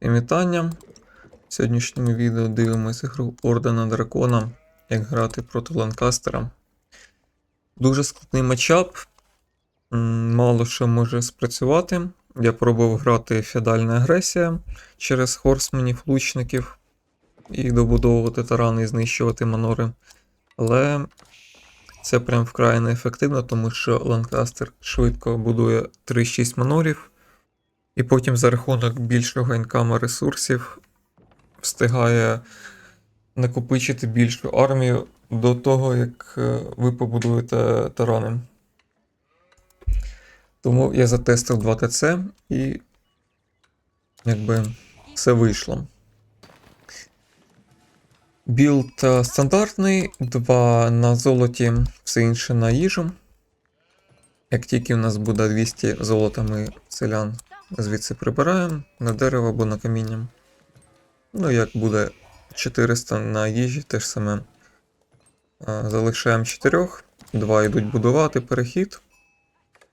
І вітання. В сьогоднішньому відео дивимося гру Ордена Дракона, як грати проти Ланкастера. Дуже складний матчап. Мало що може спрацювати. Я пробував грати феодальна агресія через хорсменів, лучників і добудовувати тарани і знищувати манори. Але це прям вкрай неефективно, тому що Ланкастер швидко будує 3-6 манорів. І потім за рахунок більшого інкама ресурсів встигає накопичити більшу армію до того, як е, ви побудуєте тарани. Тому я затестив 2 ТЦ і якби все вийшло. Білд е, стандартний, 2 на золоті, все інше на їжу. Як тільки у нас буде 200 золота, ми селян звідси прибираємо на дерево або на каміння. Ну, як буде 400 на їжі, те ж саме. Залишаємо 4, 2 йдуть будувати перехід,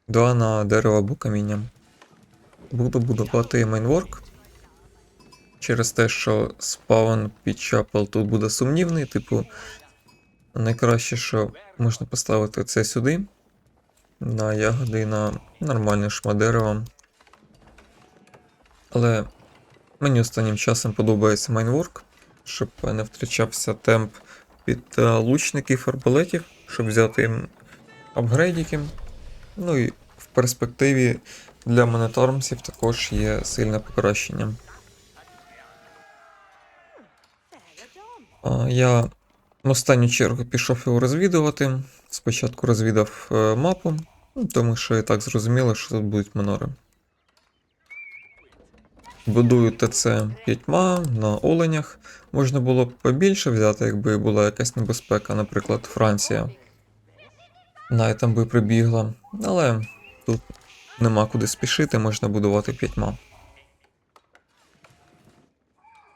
2 на дерево або каміння. Буду будувати майнворк. Через те, що спаун під чапел тут буде сумнівний, типу, найкраще, що можна поставити це сюди. На ягоди на нормальне шмат дерева. Але мені останнім часом подобається майнворк, щоб не втрачався темп під е, лучників арбалетів, щоб взяти їм апгрейдики. Ну і в перспективі для монетармсів також є сильне покращення. Я в останню чергу пішов його розвідувати. Спочатку розвідав е, мапу, ну, тому що і так зрозуміло, що тут будуть манори. Будую ТЦ п'ятьма на оленях. Можна було б побільше взяти, якби була якась небезпека, наприклад, Франція. Найтам би прибігла, але тут нема куди спішити, можна будувати п'ятьма.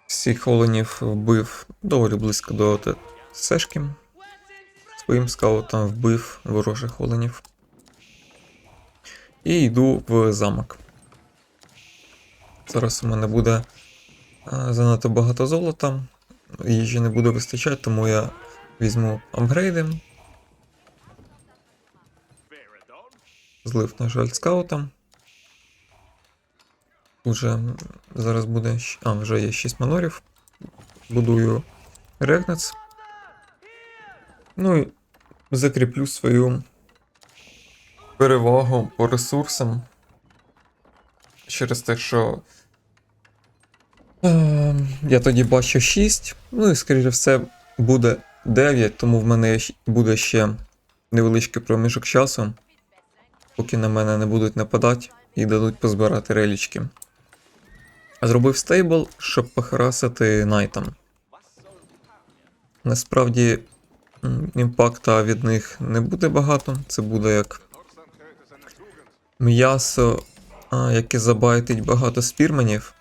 Всіх оленів вбив доволі близько до ТЦшки. Своїм скаутом вбив ворожих оленів. І йду в замок. Зараз у мене буде занадто багато золота. Їжі не буде вистачати, тому я візьму апгрейди. Злив, на жаль, скаута. Уже зараз буде. А, вже є 6 манорів. Будую регнец. Ну і закріплю свою перевагу по ресурсам. Через те, що е, я тоді бачу 6, ну і скоріше все буде 9, тому в мене буде ще невеличкий проміжок часу, поки на мене не будуть нападати і дадуть позбирати релічки. Зробив стейбл, щоб похарасити найтам. Насправді імпакта від них не буде багато, це буде як м'ясо яке забайтить багато спірменів.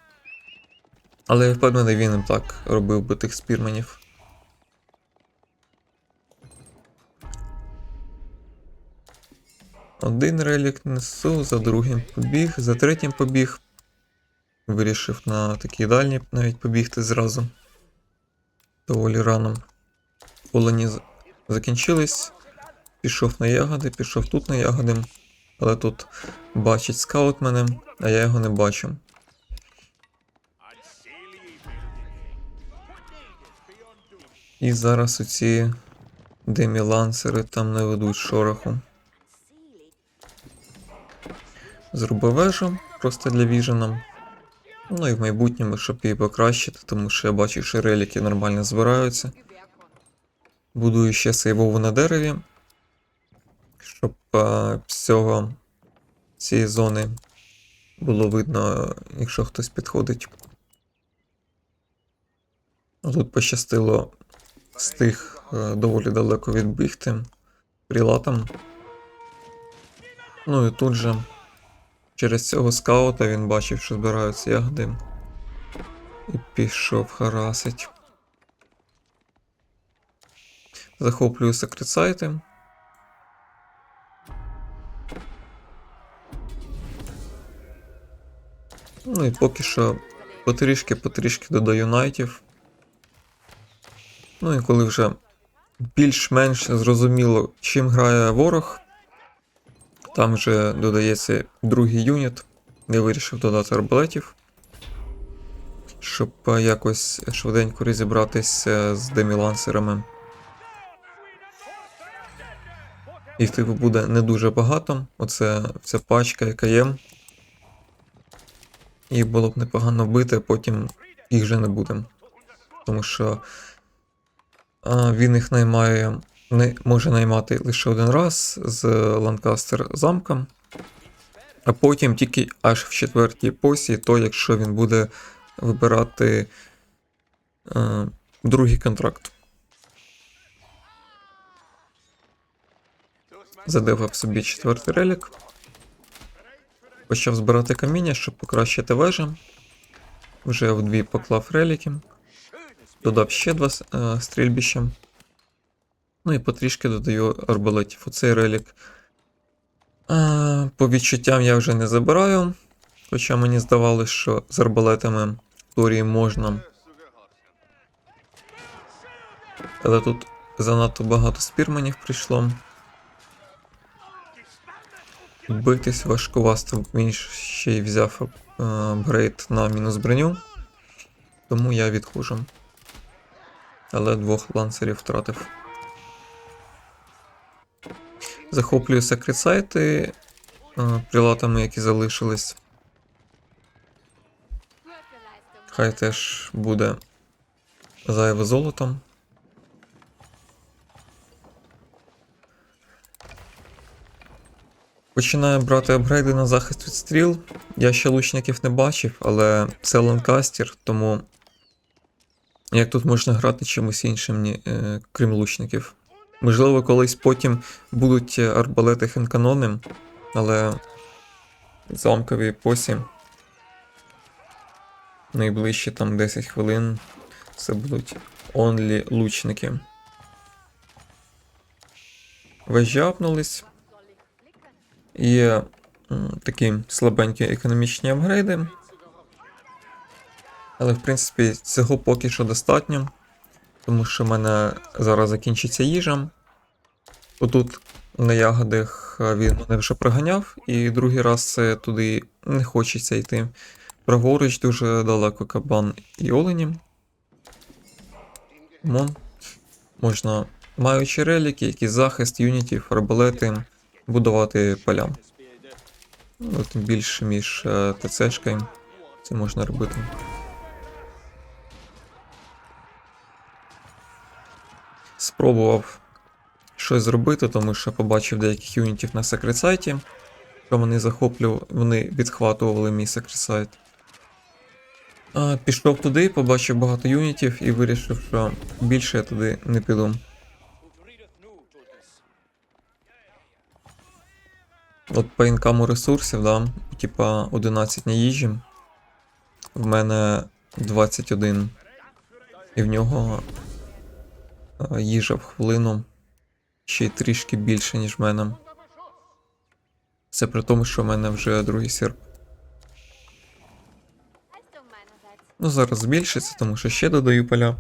Але я впевнений, він і так робив би тих спірменів. Один релік несу, за другим побіг, за третім побіг. Вирішив на такі дальні навіть побігти зразу. Доволі рано. Олені закінчились. Пішов на ягоди, пішов тут на ягоди. Але тут бачить скаут мене, а я його не бачу. І зараз оці демі-лансери там не ведуть шороху. Зробив вежу просто для віжена. Ну і в майбутньому, щоб її покращити, тому що я бачу, що реліки нормально збираються. Будую ще сейвову на дереві, щоб е, з цього цієї зони було видно, якщо хтось підходить. Тут пощастило встиг е, доволі далеко відбігти прилатом. Ну і тут же через цього скаута він бачив, що збираються ягоди. І пішов харасить. Захоплюю секрет сайти. Ну і поки що Потрішки-потрішки додаю найтів. Ну і коли вже більш-менш зрозуміло, чим грає ворог, там вже додається другий юніт. Я вирішив додати арбалетів, щоб якось швиденько розібратися з демілансерами. Їх типу буде не дуже багато. Оце ця пачка, яка є. І було б непогано вбити, а потім їх вже не буде. Тому що він їх наймає, не, може наймати лише один раз з Ланкастер замка, а потім тільки аж в четвертій посі, то якщо він буде вибирати а, другий контракт. Задивав собі четвертий релік. Почав збирати каміння, щоб покращити вежу. Вже вдві поклав реліки. Додав ще два стрільбища. Ну і потрішки додаю арбалетів. Оцей релік. А, по відчуттям я вже не забираю. Хоча мені здавалося, що з арбалетами Торії можна. Але тут занадто багато спірманів прийшло. Битись важкувасто, він ще й взяв апгрейд на мінус броню. Тому я відходжу. Але двох ланцерів втратив. Захоплюю секрет сайти е, прилатами, які залишились. Хай теж буде зайве золотом. Починаю брати апгрейди на захист від стріл. Я ще лучників не бачив, але це ланкастер, тому як тут можна грати чимось іншим, ні, е, крім лучників. Можливо, колись потім будуть е, арбалети хенканони, але замкові посі. Найближчі там 10 хвилин це будуть онлі лучники. Вежі апнулись. Є такі слабенькі економічні апгрейди. Але, в принципі, цього поки що достатньо. Тому що в мене зараз закінчиться їжа. Отут на ягодах е, він мене вже проганяв, і другий раз е, туди не хочеться йти. Праворуч дуже далеко кабан і олені. Тому можна, маючи реліки, якийсь захист, юнітів, арбалети, будувати поля. Ну, тим більше між е, ТЦшкою це можна робити. Спробував щось зробити, тому що побачив деяких юнітів на секрет сайті. Що вони захоплювали, вони відхватували мій секрет сайт. Пішов туди, побачив багато юнітів і вирішив, що більше я туди не піду. От по інкаму ресурсів, да, типа 11 на їжі. В мене 21. І в нього їжа в хвилину ще й трішки більше, ніж в мене. Це при тому, що в мене вже другий серп. Ну, зараз збільшиться, тому що ще додаю поля.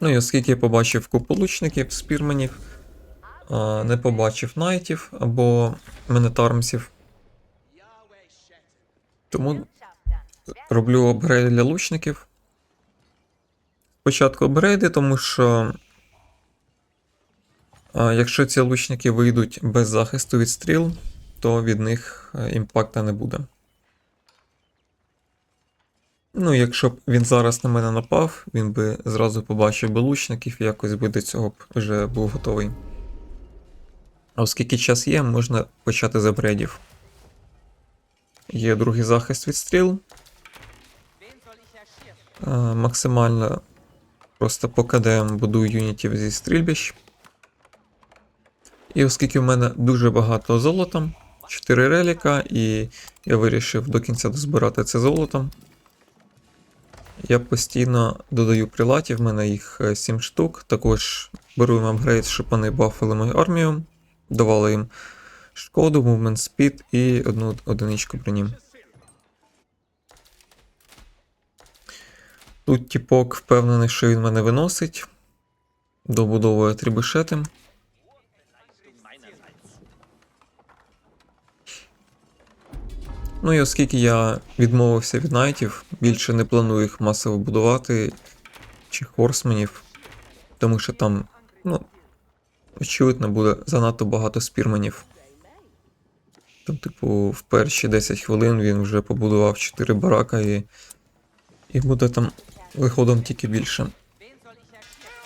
Ну і оскільки я побачив купу лучників, спірменів, а, не побачив найтів або менетармсів. Тому роблю апгрейди для лучників. Спочатку апгрейди, тому що. а, Якщо ці лучники вийдуть без захисту від стріл, то від них е, імпакта не буде. Ну, якщо б він зараз на мене напав, він би зразу побачив би лучників і якось би до цього б вже був готовий. А оскільки час є, можна почати з апгрейдів. Є другий захист від стріл. Е, максимально просто по КДМ будую юнітів зі стрільбищ. І оскільки в мене дуже багато золота, 4 реліка, і я вирішив до кінця дозбирати це золото. Я постійно додаю прилатів, в мене їх 7 штук. Також беру їм апгрейд, щоб вони бафали мою армію, давали їм шкоду, movement speed і одну одиничку броні. Тут тіпок впевнений, що він мене виносить. Добудовує трібушети. Ну і оскільки я відмовився від найтів, більше не планую їх масово будувати чи хорсменів, тому що там, ну, очевидно, буде занадто багато спірменів. Там, типу, в перші 10 хвилин він вже побудував 4 барака і, і буде там виходом тільки більше.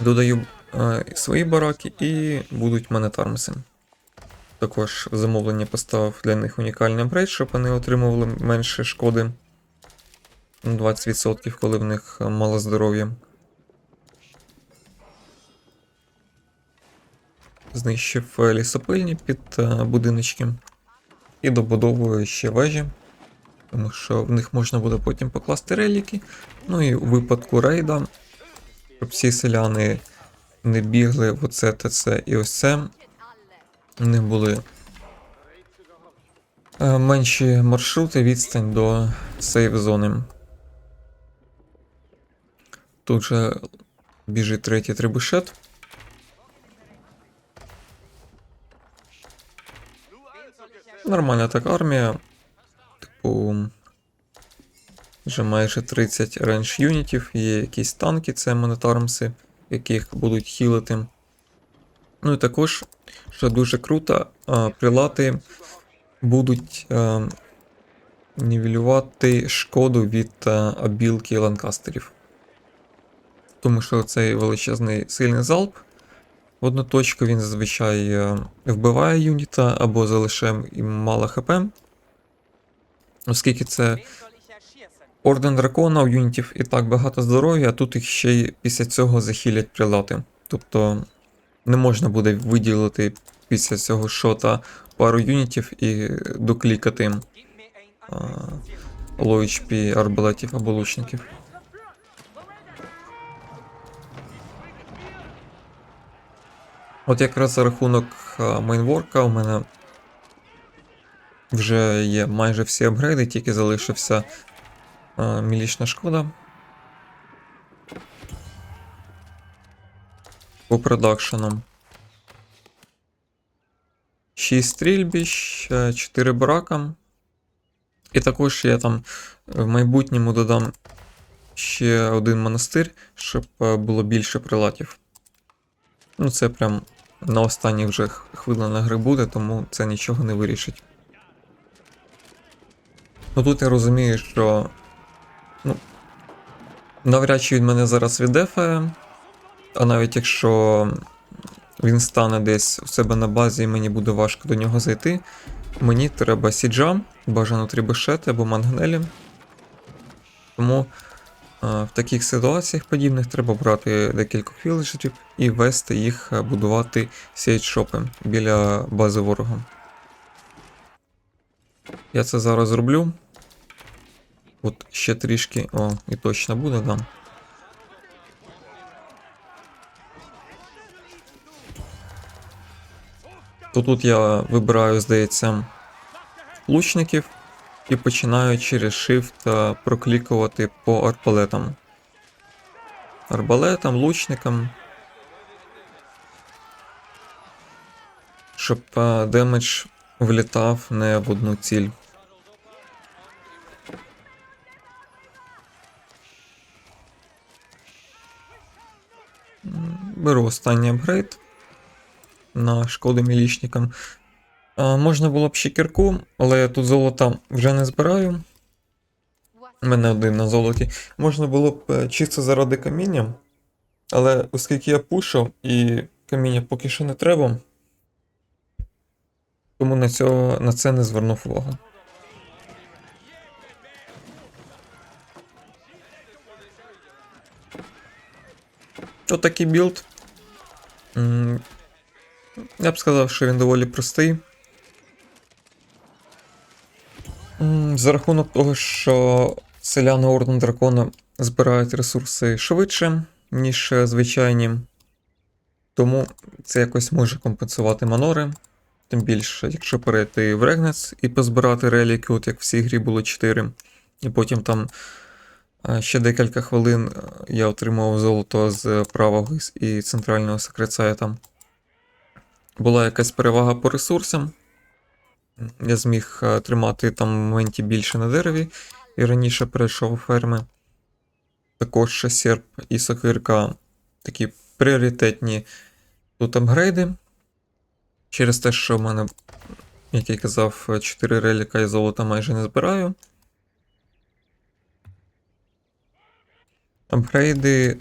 Додаю е, свої бараки і будуть мене тармси. Також замовлення поставив для них унікальний апгрейд, щоб вони отримували менше шкоди. Ну, 20%, коли в них е, мало здоров'я. Знищив е, лісопильні під е, будиночки. І добудовую ще вежі. Тому що в них можна буде потім покласти реліки. Ну і у випадку рейда, щоб всі селяни не бігли в оце та це і ось це. У них були е, менші маршрути, відстань до сейф зони. Тут же біжить третій трибушет. Нормальна так армія. Типу. Вже майже 30 рейндж юнітів, є якісь танки, це монетармси, яких будуть хілити. Ну і також, що дуже круто, прилати будуть нівелювати шкоду від обілки ланкастерів. Тому що цей величезний сильний залп в одну точку він зазвичай вбиває юніта або залишає їм мало хп. Оскільки це орден дракона у юнітів і так багато здоров'я, а тут їх ще й після цього захилять прилати. Тобто не можна буде виділити після цього шота пару юнітів і доклікати low HP арбалетів або лучників. От якраз за рахунок мейнворка у мене вже є майже всі апгрейди, тільки залишився а, мілічна шкода. По продакшенам. 6 стрільбіщ, 4 барака. І також я там в майбутньому додам ще один монастир, щоб е, було більше прилатів. Ну, це прям на останніх вже хвилинах гри буде, тому це нічого не вирішить. Ну тут я розумію, що. Ну. Навряд чи він мене зараз віддефає. А навіть якщо він стане десь у себе на базі і мені буде важко до нього зайти, мені треба сіджа, бажано трібешети або мангнелі. Тому а, в таких ситуаціях подібних треба брати декількох віледжерів і вести їх а, будувати сейдшопи біля бази ворога. Я це зараз зроблю. От ще трішки. О, і точно буде, да. То тут я вибираю, здається, лучників і починаю через Shift е, проклікувати по арбалетам. Арбалетам, лучникам. Щоб е, демедж влітав не в одну ціль. Беру останній апгрейд на шкоду мілічникам. А, можна було б ще кірку, але я тут золота вже не збираю. У мене один на золоті. Можна було б е, чисто заради каміння. Але оскільки я пушу і каміння поки що не треба. Тому на, цього, на це не звернув увагу. От такий білд. Я б сказав, що він доволі простий. За рахунок того, що селяни Орден Дракона збирають ресурси швидше, ніж е, звичайні. Тому це якось може компенсувати манори. Тим більше, якщо перейти в Регнес і позбирати реліки, от як в цій грі було 4, і потім там Ще декілька хвилин е, я отримав золото з правого і центрального секрецайта. Була якась перевага по ресурсам. Я зміг е, тримати там в моменті більше на дереві і раніше перейшов ферми. Також серп і сокирка такі пріоритетні тут апгрейди. Через те, що в мене, як я казав, 4 реліка і золота майже не збираю. Апгрейди,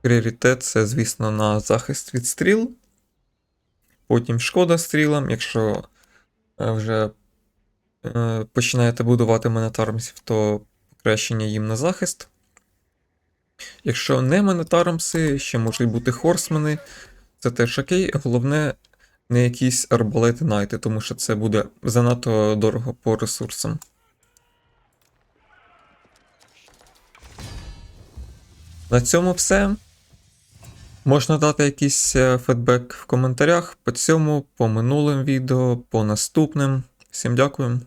пріоритет це, звісно, на захист від стріл. Потім шкода стрілам, якщо е, вже е, починаєте будувати монетармсів, то покращення їм на захист. Якщо не монетармси, ще можуть бути хорсмени, це теж окей. Головне, не якісь арбалети найти, тому що це буде занадто дорого по ресурсам. На цьому все. Можна дати якийсь е, фідбек в коментарях по цьому, по минулим відео, по наступним. Всім дякую.